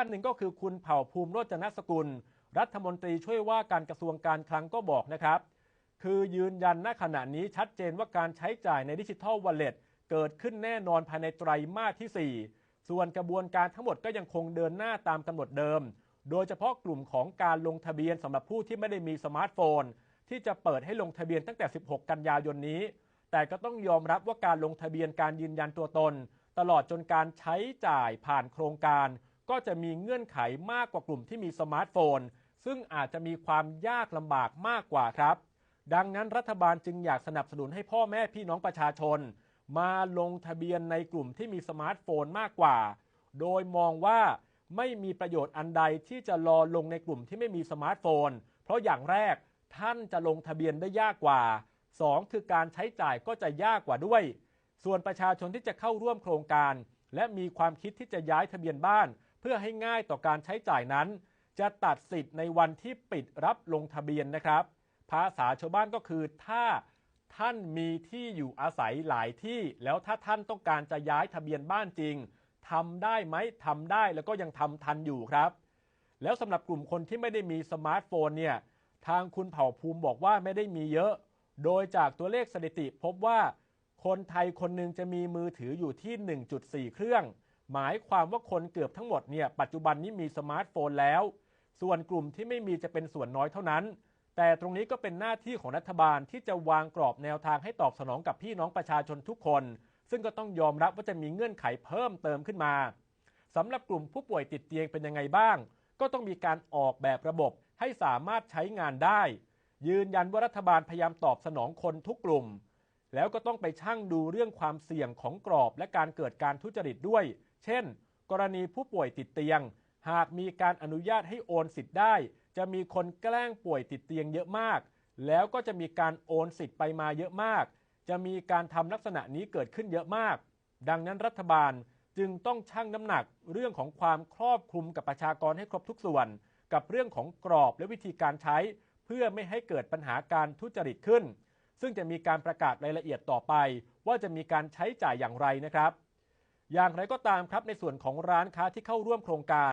านหนึ่งก็คือคุณเผ่าภูมิโรจนสกุล รัฐมนตรีช่วยว่าการกระทรวงการคลังก็บอกนะครับ คือยืนยันณขณะนี้ชัดเจนว่าการใช้จ่ายในดิจิทัลวอลเล็ตเกิดขึ้นแน่นอนภายในไตรมาสที่ 4 ส่วนกระบวนการทั้งหมดก็ยังคงเดินหน้าตามกำหนดเดิม โดยเฉพาะกลุ่มของการลงทะเบียนสำหรับผู้ที่ไม่ได้มีสมาร์ทโฟน ที่จะเปิดให้ลงทะเบียนตั้งแต่ 16 กันยายนนี้ แต่ก็ต้องยอมรับว่าการลงทะเบียนการยืนยันตัวตน ตลอดจนการใช้จ่ายผ่านโครงการ ก็จะมีเงื่อนไขมากกว่ากลุ่มที่มีสมาร์ทโฟน ซึ่งอาจจะมีความยากลำบากมากกว่าครับ ดังนั้นรัฐบาลจึงอยากสนับสนุนให้พ่อแม่พี่น้องประชาชน มาลงทะเบียนในกลุ่มที่มีสมาร์ทโฟนมากกว่า โดยมองว่าไม่มีประโยชน์อันใดที่จะรอลงในกลุ่มที่ไม่มีสมาร์ทโฟน เพราะอย่างแรกท่านจะลงทะเบียนได้ยากกว่า 2 คือการใช้จ่ายก็จะยากกว่าด้วย ส่วนประชาชนที่จะเข้าร่วมโครงการ และมีความคิดที่จะย้ายทะเบียนบ้าน เพื่อให้ง่ายต่อการใช้จ่ายนั้น จะตัดสิทธิ์ในวันที่ปิดรับลงทะเบียนนะครับ ภาษาชาวบ้านก็คือถ้าท่านมีที่อยู่อาศัยหลายที่ แล้วถ้าท่านต้องการจะย้ายทะเบียนบ้านจริงทำได้ไหมทำได้แล้วก็ยังทำทันอยู่ครับ แล้วสำหรับกลุ่มคนที่ไม่ได้มีสมาร์ทโฟนเนี่ยทางคุณเผ่าภูมิบอกว่าไม่ได้มีเยอะ โดยจากตัวเลขสถิติพบว่า คนไทยคนหนึ่งจะมีมือถืออยู่ที่ 1.4 เครื่อง หมายความว่าคนเกือบทั้งหมดเนี่ยปัจจุบันนี้มีสมาร์ทโฟนแล้ว ส่วนกลุ่มที่ไม่มีจะเป็นส่วนน้อยเท่านั้น แต่ตรงนี้ก็เป็นหน้าที่ของรัฐบาลที่จะวางกรอบแนวทางให้ตอบสนองกับพี่น้องประชาชนทุกคน ซึ่งก็ต้องยอมรับว่าจะมีเงื่อนไขเพิ่มเติมขึ้นมาสำหรับกลุ่มผู้ป่วยติดเตียงเป็นยังไงบ้าง ก็ต้องมีการออกแบบระบบให้สามารถใช้งานได้ ยืนยันว่ารัฐบาลพยายามตอบสนองคนทุกกลุ่ม แล้วก็ต้องไปชั่งดูเรื่องความเสี่ยงของกรอบและการเกิดการทุจริตด้วย เช่น กรณีผู้ป่วยติดเตียง หากมีการอนุญาตให้โอนสิทธิ์ได้ จะมีคนแกล้งป่วยติดเตียงเยอะมาก แล้วก็จะมีการโอนสิทธิ์ไปมาเยอะมาก จะมีการทำลักษณะนี้เกิดขึ้นเยอะมาก ดังนั้นรัฐบาลจึงต้องชั่งน้ำหนักเรื่องของความครอบคลุมกับประชากรให้ครบทุกส่วน กับเรื่องของกรอบและวิธีการใช้ เพื่อไม่ให้เกิดปัญหาการทุจริตขึ้น ซึ่งจะมีการประกาศรายละเอียดต่อไป ว่าจะมีการใช้จ่ายอย่างไรนะครับ อย่างไรก็ตามครับในส่วนของร้านค้าที่เข้าร่วมโครงการ